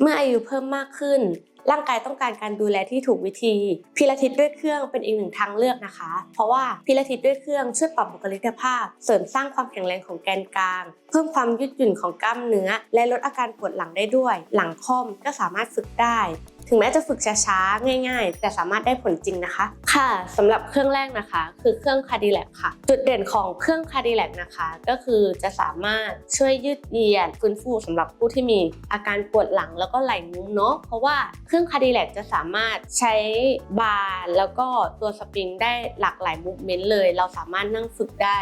เมื่ออายุเพิ่มมากขึ้น ร่างกายต้องการการดูแลที่ถูกวิธี พิลาทิสด้วยเครื่องเป็นอีกหนึ่งทางเลือกนะคะ เพราะว่าพิลาทิสด้วยเครื่องช่วยปรับบุคลิกภาพ เสริมสร้างความแข็งแรงของแกนกลาง เพิ่มความยืดหยุ่นของกล้ามเนื้อ และลดอาการปวดหลังได้ด้วย หลังค่อมก็สามารถฝึกได้ ถึงแม้จะฝึกช้าๆ ง่าย ๆ แต่สามารถได้ผลจริงนะคะ ค่ะสำหรับเครื่องแรกนะคะ คือเครื่องคาร์ดิแลกค่ะ จุดเด่นของเครื่องคาร์ดิแลกนะคะ ก็คือจะสามารถช่วยยืดเหยียดฟื้นฟูสำหรับผู้ที่มีอาการปวดหลังแล้วก็ไหล่งุ้มเนาะเพราะว่าเครื่องคาร์ดิแลกจะสามารถใช้บาร์แล้วก็ตัวสปริงได้หลากหลายมูฟเมนต์เลย เราสามารถนั่งฝึกได้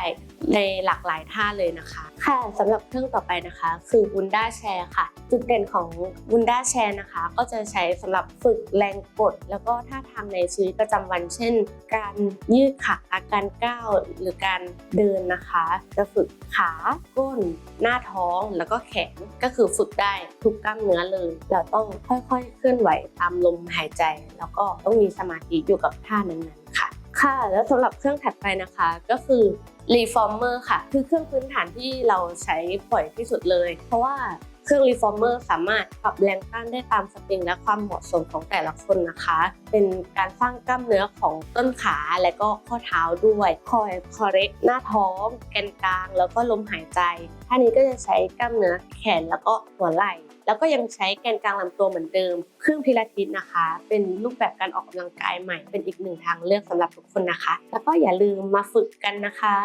ในหลากหลายท่าเลยนะคะ ค่ะสำหรับเครื่องต่อไปนะคะ คือวุนด้าแชร์ค่ะ จุดเด่นของวุนด้าแชร์นะคะ ก็จะใช้สำหรับฝึกแรงกด แล้วก็ท่าทางในชีวิตประจำวัน เช่น การยืดขาการก้าวหรือการเดินนะคะ จะฝึกขาก้น หน้าท้องแล้วก็แขนก็คือฝึกได้ทุกกล้ามเนื้อเลย เราต้องค่อยๆ เคลื่อนไหวตามลมหายใจ แล้วก็ต้องมีสมาธิอยู่กับท่านั้นๆค่ะค่ะ แล้วสำหรับเครื่องถัดไปนะคะก็คือ Reformer ค่ะ คือเครื่องพื้นฐานที่เราใช้บ่อยที่สุดเลย เพราะว่า เครื่อง Reformer สามารถปรับแรงต้านได้ตามสปริงและความเหมาะสมของแต่ละคนนะคะ เป็นการสร้างกล้ามเนื้อของต้นขาและก็ข้อเท้าด้วยคอยคอเรกหน้าท้อง แกนกลาง แล้วก็ลมหายใจท่านี้ก็จะใช้กล้ามเนื้อแขนแล้วก็หัวไหล่แล้วก็ยังใช้แกนกลางลำตัวเหมือนเดิม เครื่องพิลาทิสนะคะ เป็นรูปแบบการออกกำลังกายใหม่ เป็นอีกหนึ่งทางเลือกสำหรับทุกคนนะคะ แล้วก็อย่าลืมมาฝึกกันนะคะ